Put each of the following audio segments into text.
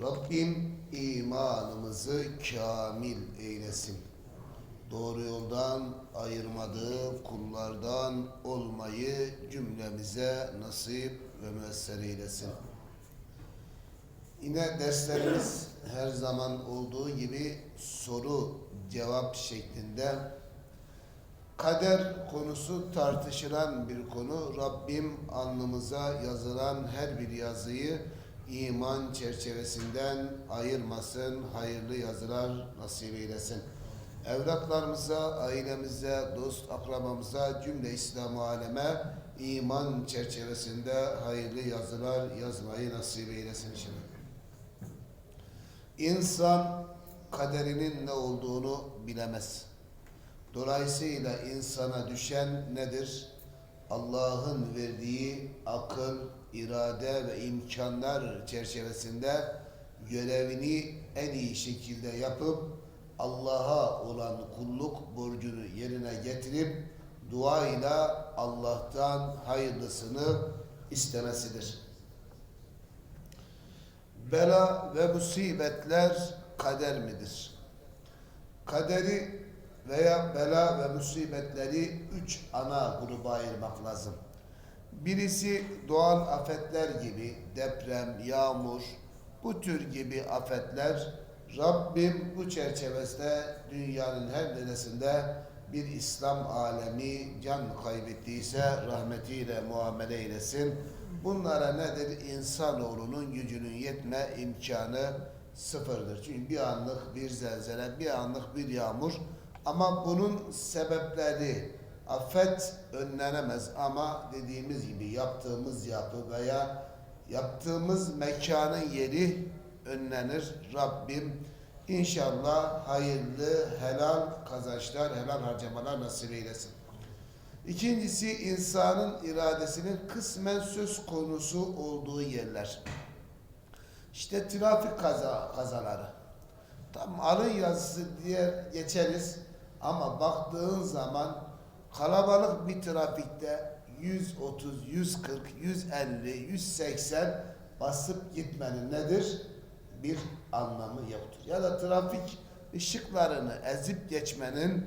Rabbim imanımızı kamil eylesin. Doğru yoldan ayırmadığı kullardan olmayı cümlemize nasip ve müesser eylesin. Yine derslerimiz her zaman olduğu gibi soru cevap şeklinde Kader konusu tartışılan bir konu. Rabbim alnımıza yazılan her bir yazıyı iman çerçevesinden ayırmasın, hayırlı yazılar nasip eylesin. Evlatlarımıza, ailemize, dost akrabamıza, cümle İslam aleme iman çerçevesinde hayırlı yazılar yazmayı nasip eylesin inşallah. İnsan kaderinin ne olduğunu bilemez. Dolayısıyla insana düşen nedir? Allah'ın verdiği akıl, irade ve imkanlar çerçevesinde görevini en iyi şekilde yapıp Allah'a olan kulluk borcunu yerine getirip dua ile Allah'tan hayırlısını istemesidir. Bela ve musibetler kader midir? Kaderi veya bela ve musibetleri üç ana gruba ayırmak lazım. Birisi doğal afetler gibi deprem, yağmur, bu tür gibi afetler Rabbim bu çerçevesinde dünyanın her neresinde bir İslam alemi can kaybettiyse rahmetiyle muamele eylesin. Bunlara nedir? İnsanoğlunun gücünün yetme imkanı sıfırdır. Çünkü bir anlık bir zelzele, bir anlık bir yağmur ama bunun sebepleri afet önlenemez ama dediğimiz gibi yaptığımız yapı veya yaptığımız mekanın yeri önlenir. Rabbim inşallah hayırlı, helal kazançlar, helal harcamalar nasip eylesin. İkincisi insanın iradesinin kısmen söz konusu olduğu yerler. İşte trafik kaza, kazaları. Tam alın yazısı diye geçeriz ama baktığın zaman kalabalık bir trafikte 130, 140, 150, 180 basıp gitmenin nedir? Bir anlamı yoktur. Ya da trafik ışıklarını ezip geçmenin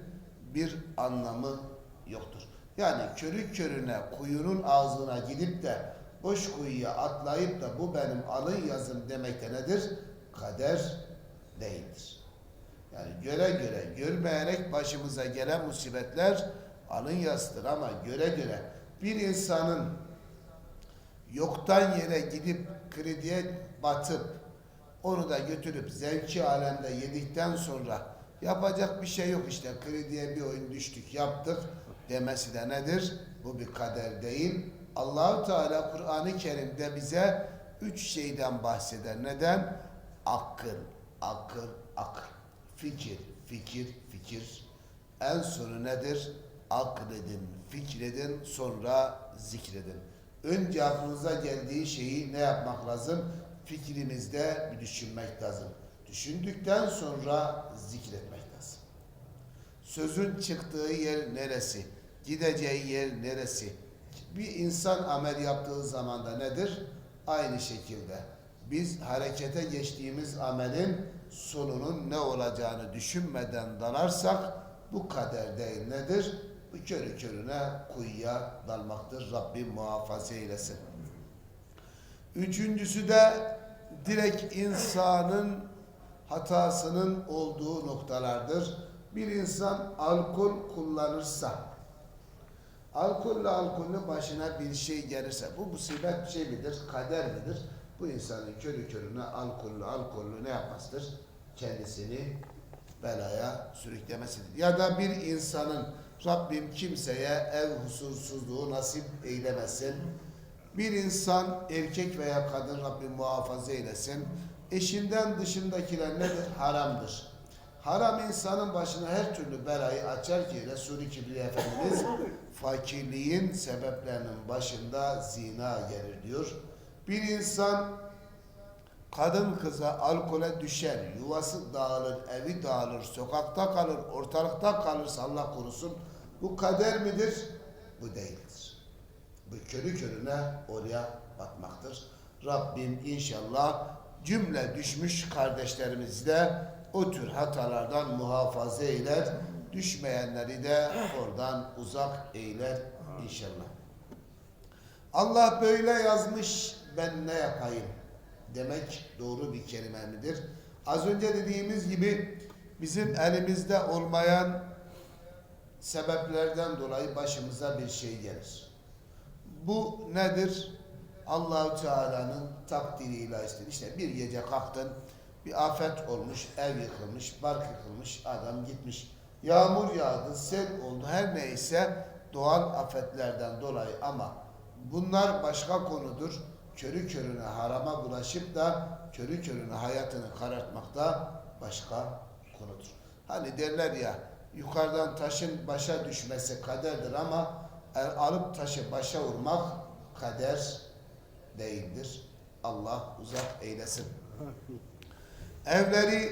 bir anlamı yoktur. Yani körü körüne kuyunun ağzına gidip de boş kuyuya atlayıp da bu benim alın yazım demekte nedir? Kader değildir. Yani göre göre, görmeyerek başımıza gelen musibetler alın yazıdır ama göre göre bir insanın yoktan yere gidip krediye batıp onu da götürüp zevki alemde yedikten sonra yapacak bir şey yok işte krediye bir oyun düştük yaptık demesi de nedir? Bu bir kader değil. Allahu Teala Kur'an-ı Kerim'de bize üç şeyden bahseder. Neden? Akıl, akıl, akıl. Fikir, fikir, fikir. En sonu nedir? Akledin, fikredin, sonra zikredin. Önce aklınıza geldiği şeyi ne yapmak lazım? Fikrimizde bir düşünmek lazım. Düşündükten sonra zikretmek lazım. Sözün çıktığı yer neresi? Gideceği yer neresi? Bir insan amel yaptığı zaman da nedir? Aynı şekilde. Biz harekete geçtiğimiz amelin sonunun ne olacağını düşünmeden dalarsak bu kader değil nedir? Körü körüne kuyuya dalmaktır. Rabbim muhafaza eylesin. Üçüncüsü de direkt insanın hatasının olduğu noktalardır. Bir insan alkol kullanırsa, alkolle alkolün başına bir şey gelirse, bu musibet bir şey midir, kader midir? Bu insanın körü körüne alkollü alkollü ne yapmasıdır? Kendisini belaya sürüklemesidir. Ya da bir insanın Rabbim kimseye ev huzursuzluğu nasip eylemesin. Bir insan erkek veya kadın Rabbim muhafaza eylesin. Eşinden dışındakiler nedir? Haramdır. Haram insanın başına her türlü belayı açar ki Resul-i Kibriya Efendimiz fakirliğin sebeplerinin başında zina gelir diyor. Bir insan kadın kıza alkole düşer, yuvası dağılır, evi dağılır, sokakta kalır, ortalıkta kalırsa Allah korusun. Bu kader midir? Bu değildir. Bu körü körüne oraya batmaktır. Rabbim inşallah cümle düşmüş kardeşlerimizi de o tür hatalardan muhafaza eyler. Düşmeyenleri de oradan uzak eyler inşallah. Allah böyle yazmış ben ne yapayım demek doğru bir kelime midir? Az önce dediğimiz gibi bizim elimizde olmayan sebeplerden dolayı başımıza bir şey gelir. Bu nedir? Allahu Teala'nın takdiriyle işte işte bir gece kalktın bir afet olmuş, ev yıkılmış, bark yıkılmış, adam gitmiş. Yağmur yağdı, sel oldu her neyse doğal afetlerden dolayı ama bunlar başka konudur. Körü körüne harama bulaşıp da körü körüne hayatını karartmak da başka konudur. Hani derler ya yukarıdan taşın başa düşmesi kaderdir ama el alıp taşı başa vurmak kader değildir. Allah uzak eylesin. Evleri,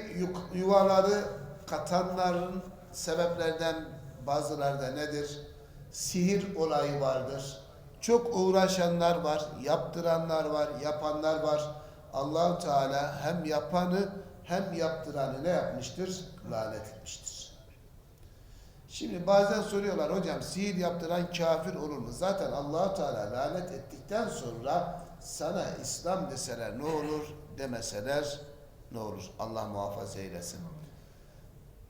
yuvaları katanların sebeplerden bazıları da nedir? Sihir olayı vardır. Çok uğraşanlar var, yaptıranlar var, yapanlar var. Allahu Teala hem yapanı hem yaptıranı ne yapmıştır? Lanet etmiştir. Şimdi bazen soruyorlar hocam sihir yaptıran kafir olur mu? Zaten Allahu Teala lanet ettikten sonra sana İslam deseler ne olur demeseler ne olur? Allah muhafaza eylesin.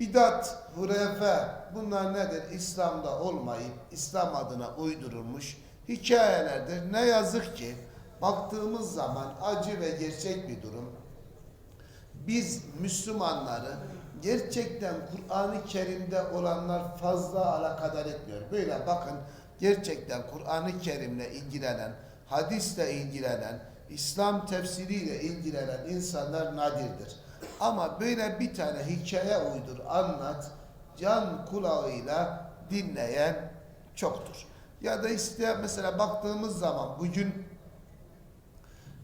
Bidat, hurefe bunlar nedir? İslam'da olmayıp İslam adına uydurulmuş hikayelerdir. Ne yazık ki baktığımız zaman acı ve gerçek bir durum. Biz Müslümanları gerçekten Kur'an-ı Kerim'de olanlar fazla alakadar etmiyor. Böyle bakın gerçekten Kur'an-ı Kerim'le ilgilenen, hadisle ilgilenen, İslam tefsiriyle ilgilenen insanlar nadirdir. Ama böyle bir tane hikaye uydur, anlat, can kulağıyla dinleyen çoktur. Ya da işte mesela baktığımız zaman bugün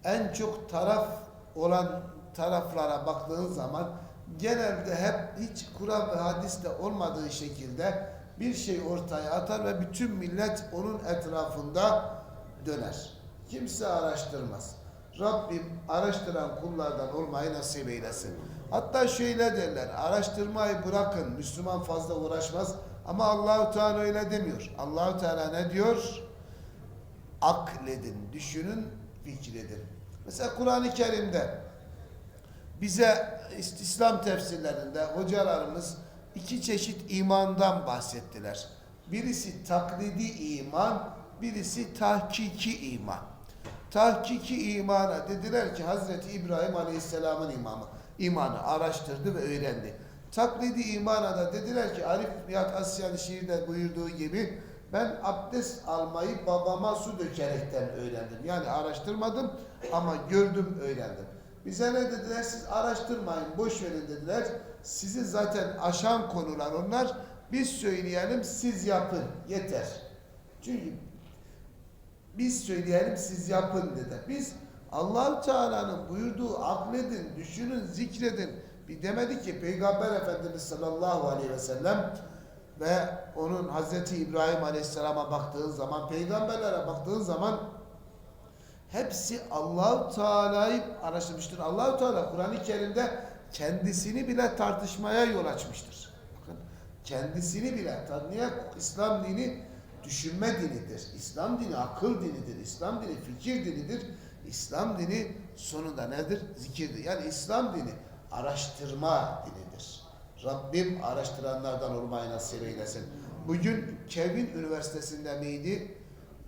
en çok taraf olan taraflara baktığın zaman genelde hep hiç Kur'an ve hadiste olmadığı şekilde bir şey ortaya atar ve bütün millet onun etrafında döner. Kimse araştırmaz. Rabbim araştıran kullardan olmayı nasip eylesin. Hatta şöyle derler, araştırmayı bırakın, Müslüman fazla uğraşmaz. Ama Allahu Teala öyle demiyor. Allahu Teala ne diyor? Akledin, düşünün, fikredin. Mesela Kur'an-ı Kerim'de bize İslam tefsirlerinde hocalarımız iki çeşit imandan bahsettiler. Birisi taklidi iman, birisi tahkiki iman. Tahkiki imana dediler ki Hazreti İbrahim Aleyhisselam'ın imamı. imanı araştırdı ve öğrendi. Taklidi imana da dediler ki Arif Nihat Asyani şiirde buyurduğu gibi ben abdest almayı babama su dökerekten öğrendim. Yani araştırmadım ama gördüm öğrendim. Bize ne dediler? Siz araştırmayın, boş verin dediler. Sizi zaten aşan konular onlar. Biz söyleyelim, siz yapın. Yeter. Çünkü biz söyleyelim, siz yapın dedi. Biz allah Teala'nın buyurduğu akledin, düşünün, zikredin. Bir demedi ki Peygamber Efendimiz sallallahu aleyhi ve sellem ve onun Hazreti İbrahim Aleyhisselam'a baktığın zaman, peygamberlere baktığın zaman hepsi Allahu Teala'yı araştırmıştır. Allahu Teala Kur'an-ı Kerim'de kendisini bile tartışmaya yol açmıştır. Bakın kendisini bile niye İslam dini düşünme dinidir. İslam dini akıl dinidir. İslam dini fikir dinidir. İslam dini sonunda nedir? Zikirdir. Yani İslam dini araştırma dinidir. Rabbim araştıranlardan olmayı nasip eylesin. Bugün Kevin Üniversitesi'nde miydi?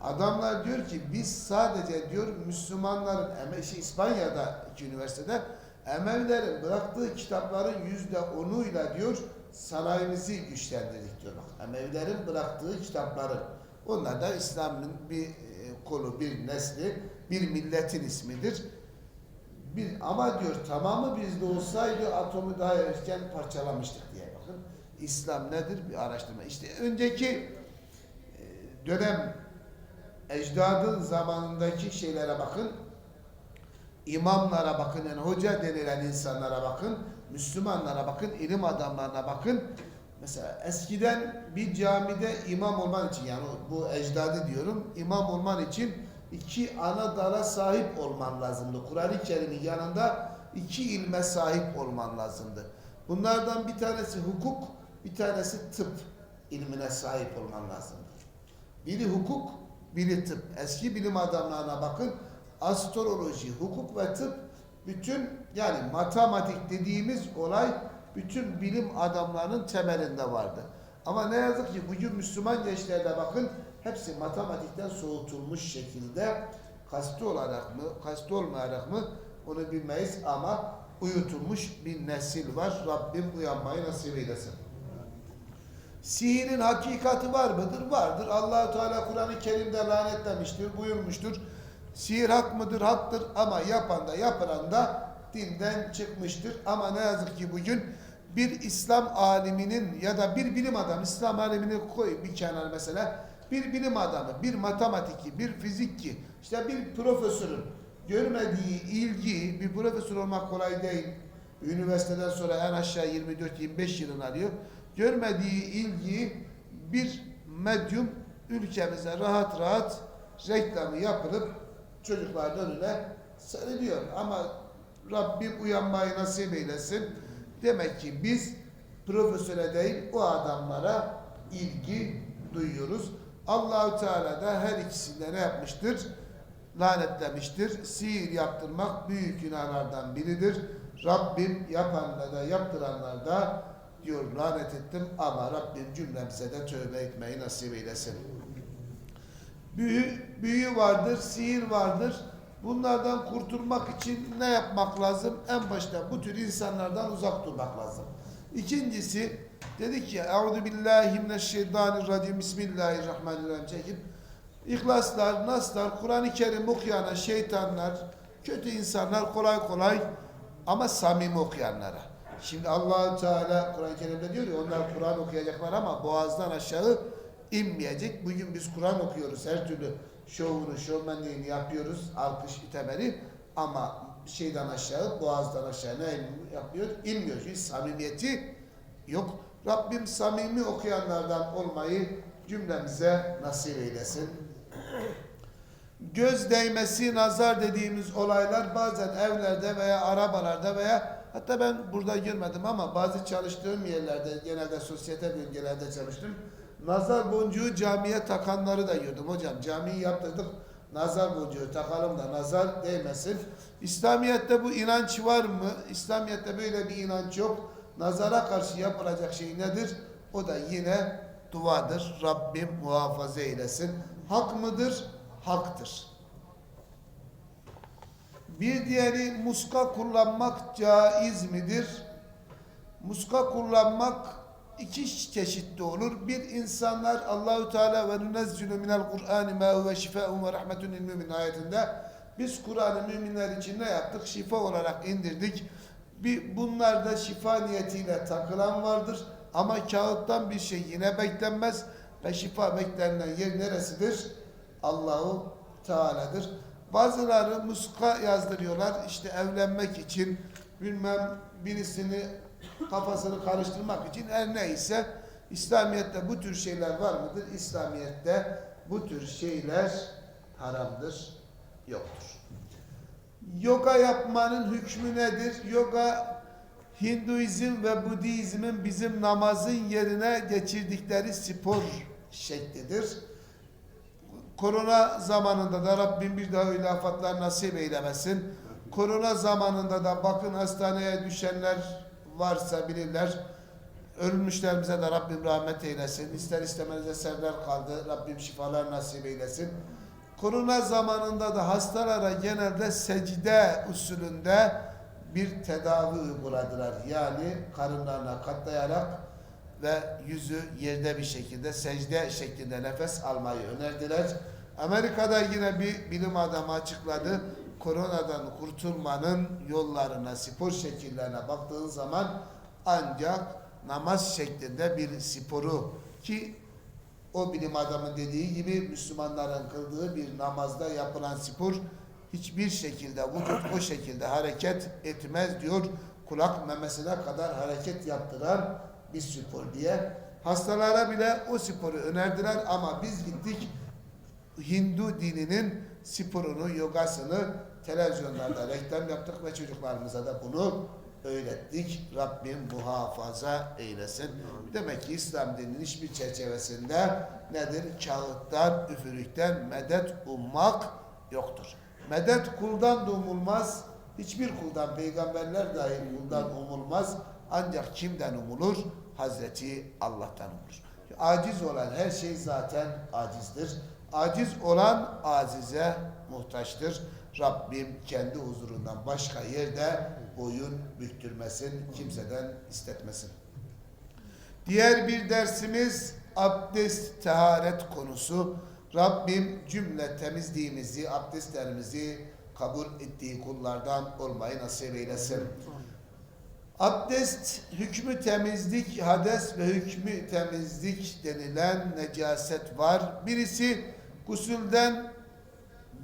Adamlar diyor ki biz sadece diyor Müslümanların şey, İspanya'daki üniversitede Emevilerin bıraktığı kitapların yüzde onuyla diyor sanayimizi güçlendirdik diyor. Bak, Emevilerin bıraktığı kitapların. Onlar da İslam'ın bir e, kolu, bir nesli, bir milletin ismidir. Bir, ama diyor tamamı bizde olsaydı atomu daha erken parçalamıştık diye bakın. İslam nedir? Bir araştırma. İşte önceki e, dönem ecdadın zamanındaki şeylere bakın. İmamlara bakın yani hoca denilen insanlara bakın. Müslümanlara bakın, ilim adamlarına bakın. Mesela eskiden bir camide imam olman için yani bu ecdadı diyorum imam olman için iki ana dala sahip olman lazımdı. Kur'an-ı Kerim'in yanında iki ilme sahip olman lazımdı. Bunlardan bir tanesi hukuk, bir tanesi tıp ilmine sahip olman lazımdı. Biri hukuk, biri tıp. Eski bilim adamlarına bakın. Astroloji, hukuk ve tıp bütün yani matematik dediğimiz olay bütün bilim adamlarının temelinde vardı. Ama ne yazık ki bugün Müslüman gençlerde bakın hepsi matematikten soğutulmuş şekilde kastı olarak mı, kastı olmayarak mı onu bilmeyiz ama uyutulmuş bir nesil var. Rabbim uyanmayı nasip eylesin. Sihirin hakikati var mıdır? Vardır. Allahu Teala Kur'an-ı Kerim'de lanetlemiştir, buyurmuştur. Sihir hak mıdır? Haktır ama yapan da yapılan da dinden çıkmıştır. Ama ne yazık ki bugün bir İslam aliminin ya da bir bilim adamı, İslam alimini koy bir kenar mesela, bir bilim adamı, bir matematikçi, bir fizikçi, işte bir profesörün görmediği ilgiyi, bir profesör olmak kolay değil. Üniversiteden sonra en aşağı 24-25 yılını alıyor. Görmediği ilgiyi bir medyum ülkemize rahat rahat reklamı yapılıp çocukların önüne seriliyor. Ama Rabbim uyanmayı nasip eylesin. Demek ki biz profesöre değil o adamlara ilgi duyuyoruz. Allahu Teala da her ikisinde ne yapmıştır? Lanetlemiştir. Sihir yaptırmak büyük günahlardan biridir. Rabbim yapanla da yaptıranlar da diyor lanet ettim ama Rabbim cümlemize de tövbe etmeyi nasip eylesin. Büyü, büyü vardır, sihir vardır. Bunlardan kurtulmak için ne yapmak lazım? En başta bu tür insanlardan uzak durmak lazım. İkincisi dedi ki Euzu billahi mineşşeytanirracim Bismillahirrahmanirrahim çekip İhlaslar, naslar, Kur'an-ı Kerim okuyana şeytanlar, kötü insanlar kolay kolay ama samimi okuyanlara. Şimdi Allahu Teala Kur'an-ı Kerim'de diyor ya onlar Kur'an okuyacaklar ama boğazdan aşağı inmeyecek. Bugün biz Kur'an okuyoruz. Her türlü şovunu, şovmenliğini yapıyoruz. Alkış itemeli. Ama şeyden aşağı, boğazdan aşağı ne yapıyor? İnmiyor. Çünkü samimiyeti yok. Rabbim samimi okuyanlardan olmayı cümlemize nasip eylesin. Göz değmesi, nazar dediğimiz olaylar bazen evlerde veya arabalarda veya hatta ben burada girmedim ama bazı çalıştığım yerlerde genelde sosyete bölgelerde çalıştım. Nazar boncuğu camiye takanları da gördüm hocam. Camiyi yaptırdık. Nazar boncuğu takalım da nazar değmesin. İslamiyet'te bu inanç var mı? İslamiyet'te böyle bir inanç yok. Nazara karşı yapılacak şey nedir? O da yine duadır. Rabbim muhafaza eylesin. Hak mıdır? Haktır. Bir diğeri muska kullanmak caiz midir? Muska kullanmak iki çeşitli olur. Bir insanlar Allahü Teala ve nunezzilu minel Kur'an ma huve şifaun ve rahmetun lil mümin ayetinde biz Kur'an'ı müminler için ne yaptık? Şifa olarak indirdik. Bir bunlarda şifa niyetiyle takılan vardır. Ama kağıttan bir şey yine beklenmez ve şifa beklenilen yer neresidir? Allahu Teala'dır. Bazıları muska yazdırıyorlar işte evlenmek için bilmem birisini kafasını karıştırmak için her neyse İslamiyet'te bu tür şeyler var mıdır? İslamiyet'te bu tür şeyler haramdır, yoktur. Yoga yapmanın hükmü nedir? Yoga Hinduizm ve Budizmin bizim namazın yerine geçirdikleri spor şeklidir. Korona zamanında da Rabbim bir daha öyle afatlar nasip eylemesin. Korona zamanında da bakın hastaneye düşenler varsa bilirler. Ölmüşlerimize de Rabbim rahmet eylesin. İster istemez eserler kaldı. Rabbim şifalar nasip eylesin. Korona zamanında da hastalara genelde secde usulünde bir tedavi uyguladılar. Yani karınlarına katlayarak ve yüzü yerde bir şekilde secde şeklinde nefes almayı önerdiler. Amerika'da yine bir bilim adamı açıkladı. Koronadan kurtulmanın yollarına, spor şekillerine baktığın zaman ancak namaz şeklinde bir sporu ki o bilim adamı dediği gibi Müslümanların kıldığı bir namazda yapılan spor hiçbir şekilde vücut o şekilde hareket etmez diyor. Kulak memesine kadar hareket yaptıran bir spor diye. Hastalara bile o sporu önerdiler ama biz gittik Hindu dininin sporunu, yogasını televizyonlarda reklam yaptık ve çocuklarımıza da bunu öğrettik. Rabbim muhafaza eylesin. Demek ki İslam dininin hiçbir çerçevesinde nedir? Kağıttan, üfürükten medet ummak yoktur. Medet kuldan da umulmaz. Hiçbir kuldan, peygamberler dahil kuldan umulmaz. Ancak kimden umulur? Hazreti Allah'tan umulur. Aciz olan her şey zaten acizdir. Aciz olan azize muhtaçtır. Rabbim kendi huzurundan başka yerde boyun büktürmesin, kimseden istetmesin. Diğer bir dersimiz abdest, taharet konusu. Rabbim cümle temizliğimizi, abdestlerimizi kabul ettiği kullardan olmayı nasip eylesin. Abdest hükmü temizlik, hades ve hükmü temizlik denilen necaset var. Birisi gusülden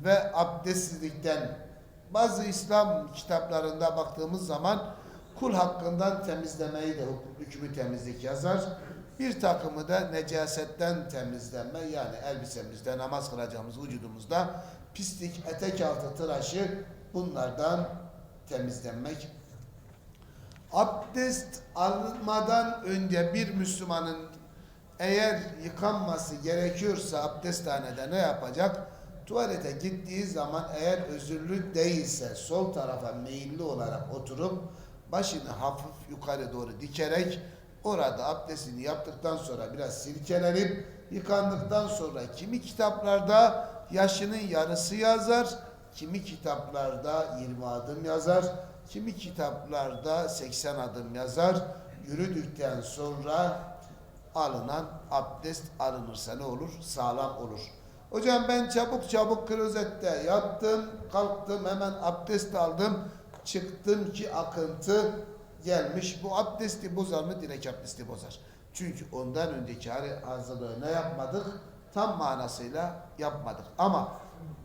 ve abdestsizlikten. Bazı İslam kitaplarında baktığımız zaman kul hakkından temizlemeyi de hükmü temizlik yazar. Bir takımı da necasetten temizlenme yani elbisemizde namaz kılacağımız vücudumuzda pislik, etek altı tıraşı bunlardan temizlenmek Abdest almadan önce bir Müslümanın eğer yıkanması gerekiyorsa abdesthanede ne yapacak? Tuvalete gittiği zaman eğer özürlü değilse sol tarafa meyilli olarak oturup başını hafif yukarı doğru dikerek orada abdestini yaptıktan sonra biraz silkelenip yıkandıktan sonra kimi kitaplarda yaşının yarısı yazar, kimi kitaplarda 20 adım yazar, Kimi kitaplarda 80 adım yazar. Yürüdükten sonra alınan abdest alınırsa ne olur? Sağlam olur. Hocam ben çabuk çabuk klozette yattım, kalktım, hemen abdest aldım. Çıktım ki akıntı gelmiş. Bu abdesti bozar mı? Direkt abdesti bozar. Çünkü ondan önceki hazırlığı ne yapmadık? Tam manasıyla yapmadık. Ama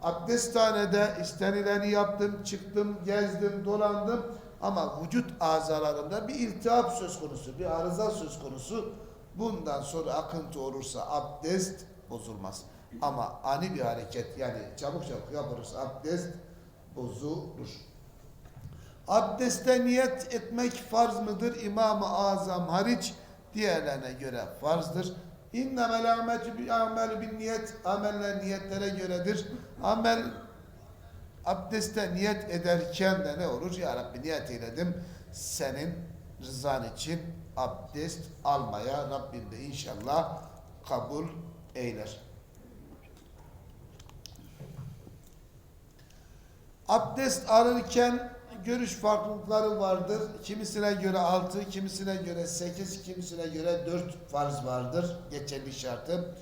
abdesthanede istenileni yaptım, çıktım, gezdim, dolandım ama vücut azalarında bir iltihap söz konusu, bir arıza söz konusu. Bundan sonra akıntı olursa abdest bozulmaz. Ama ani bir hareket yani çabuk çabuk yapılırsa abdest bozulur. Abdeste niyet etmek farz mıdır? İmam-ı Azam hariç diğerlerine göre farzdır. İnnemel amel bin niyet ameller niyetlere göredir. Amel abdeste niyet ederken de ne olur? Ya Rabbi niyet eyledim senin rızan için abdest almaya Rabbim de inşallah kabul eyler. Abdest alırken görüş farklılıkları vardır. Kimisine göre altı, kimisine göre sekiz, kimisine göre dört farz vardır. Geçerli şartı.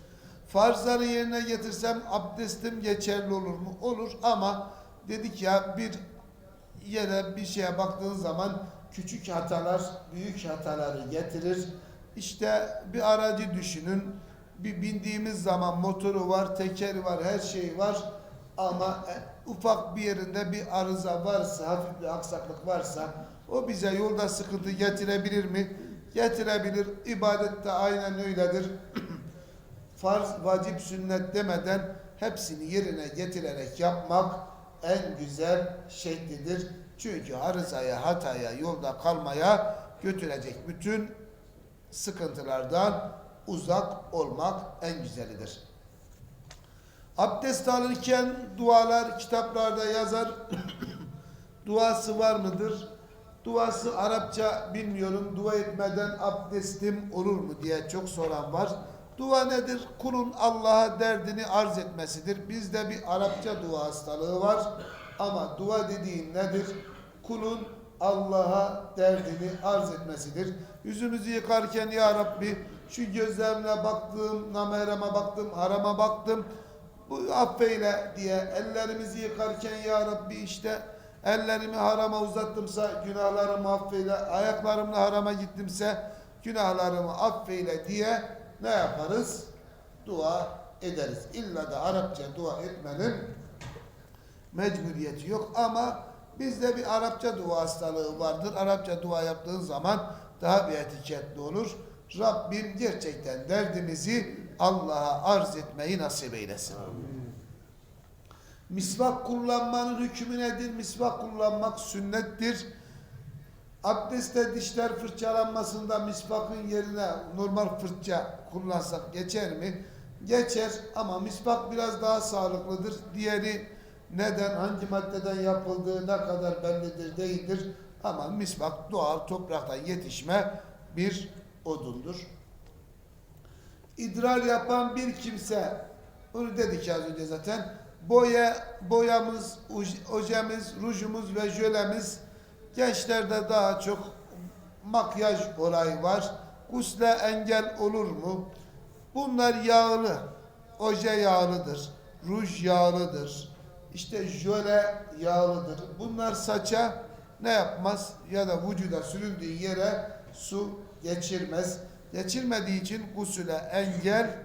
Farzları yerine getirsem abdestim geçerli olur mu? Olur ama dedik ya bir yere bir şeye baktığın zaman küçük hatalar büyük hataları getirir. İşte bir aracı düşünün. Bir bindiğimiz zaman motoru var, tekeri var, her şey var ama e, ufak bir yerinde bir arıza varsa, hafif bir aksaklık varsa o bize yolda sıkıntı getirebilir mi? Getirebilir. İbadet de aynen öyledir. Farz, vacip, sünnet demeden hepsini yerine getirerek yapmak en güzel şeklidir. Çünkü arızaya, hataya, yolda kalmaya götürecek bütün sıkıntılardan uzak olmak en güzelidir. Abdest alırken dualar kitaplarda yazar. Duası var mıdır? Duası Arapça bilmiyorum. Dua etmeden abdestim olur mu diye çok soran var. Dua nedir? Kulun Allah'a derdini arz etmesidir. Bizde bir Arapça dua hastalığı var. Ama dua dediğin nedir? Kulun Allah'a derdini arz etmesidir. Yüzümüzü yıkarken ya Rabbi şu gözlerimle baktım, namereme baktım, harama baktım affeyle diye ellerimizi yıkarken ya Rabbi işte ellerimi harama uzattımsa günahlarımı affeyle, ayaklarımla harama gittimse günahlarımı affeyle diye ne yaparız? Dua ederiz. İlla da Arapça dua etmenin mecburiyeti yok ama bizde bir Arapça dua hastalığı vardır. Arapça dua yaptığın zaman daha bir etiketli olur. Rabbim gerçekten derdimizi Allah'a arz etmeyi nasip eylesin. Amin. Misvak kullanmanın hükmü nedir? Misvak kullanmak sünnettir. Abdestte dişler fırçalanmasında misvakın yerine normal fırça kullansak geçer mi? Geçer ama misvak biraz daha sağlıklıdır. Diğeri neden, hangi maddeden yapıldığı ne kadar bellidir değildir. Ama misvak doğal topraktan yetişme bir odundur. İdrar yapan bir kimse, bunu dedik az önce zaten, boya, boyamız, ojemiz, rujumuz ve jölemiz gençlerde daha çok makyaj olayı var. Gusle engel olur mu? Bunlar yağlı, oje yağlıdır, ruj yağlıdır, işte jöle yağlıdır. Bunlar saça ne yapmaz ya da vücuda sürüldüğü yere su geçirmez. Geçirmediği için gusüle engel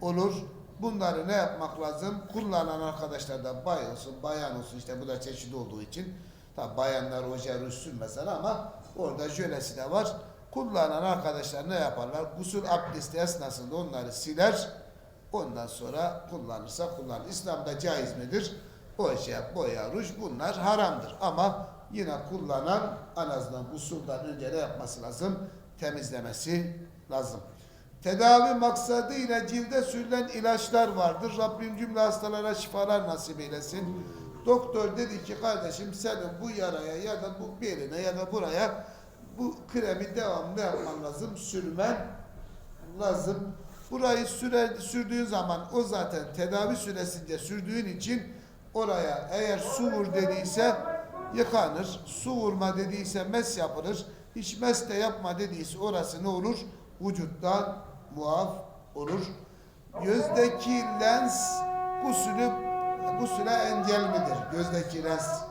olur. Bunları ne yapmak lazım? Kullanan arkadaşlar da bay olsun, bayan olsun işte bu da çeşit olduğu için. Tabi bayanlar oje ruj sürmesen ama orada jölesi de var. Kullanan arkadaşlar ne yaparlar? Gusül abdesti esnasında onları siler. Ondan sonra kullanırsa kullanır. İslam'da caiz midir? Oje, boya, ruj bunlar haramdır. Ama yine kullanan en azından usuldan önce ne yapması lazım? Temizlemesi lazım. Tedavi maksadıyla cilde sürülen ilaçlar vardır. Rabbim cümle hastalara şifalar nasip eylesin. Doktor dedi ki kardeşim senin bu yaraya ya da bu beline ya da buraya bu kremi devamlı yapman lazım. Sürmen lazım. Burayı süre, sürdüğün zaman o zaten tedavi süresince sürdüğün için oraya eğer su vur dediyse yıkanır. Su vurma dediyse mes yapılır. Hiç mes de yapma dediyse orası ne olur? Vücuttan muaf olur. Gözdeki lens gusülü gusüle engel midir? Gözdeki lens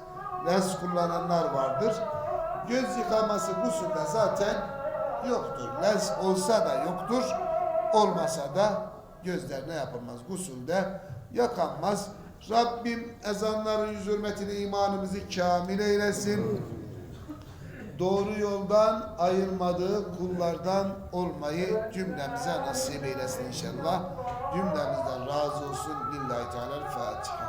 lens kullananlar vardır. Göz yıkaması gusülde zaten yoktur. Lens olsa da yoktur. Olmasa da gözler ne yapılmaz? Gusülde yakanmaz. Rabbim ezanların yüz hürmetine imanımızı kamil eylesin. Doğru yoldan ayırmadığı kullardan olmayı cümlemize nasip eylesin inşallah. Cümlemizden razı olsun. Lillahi Teala Fatiha.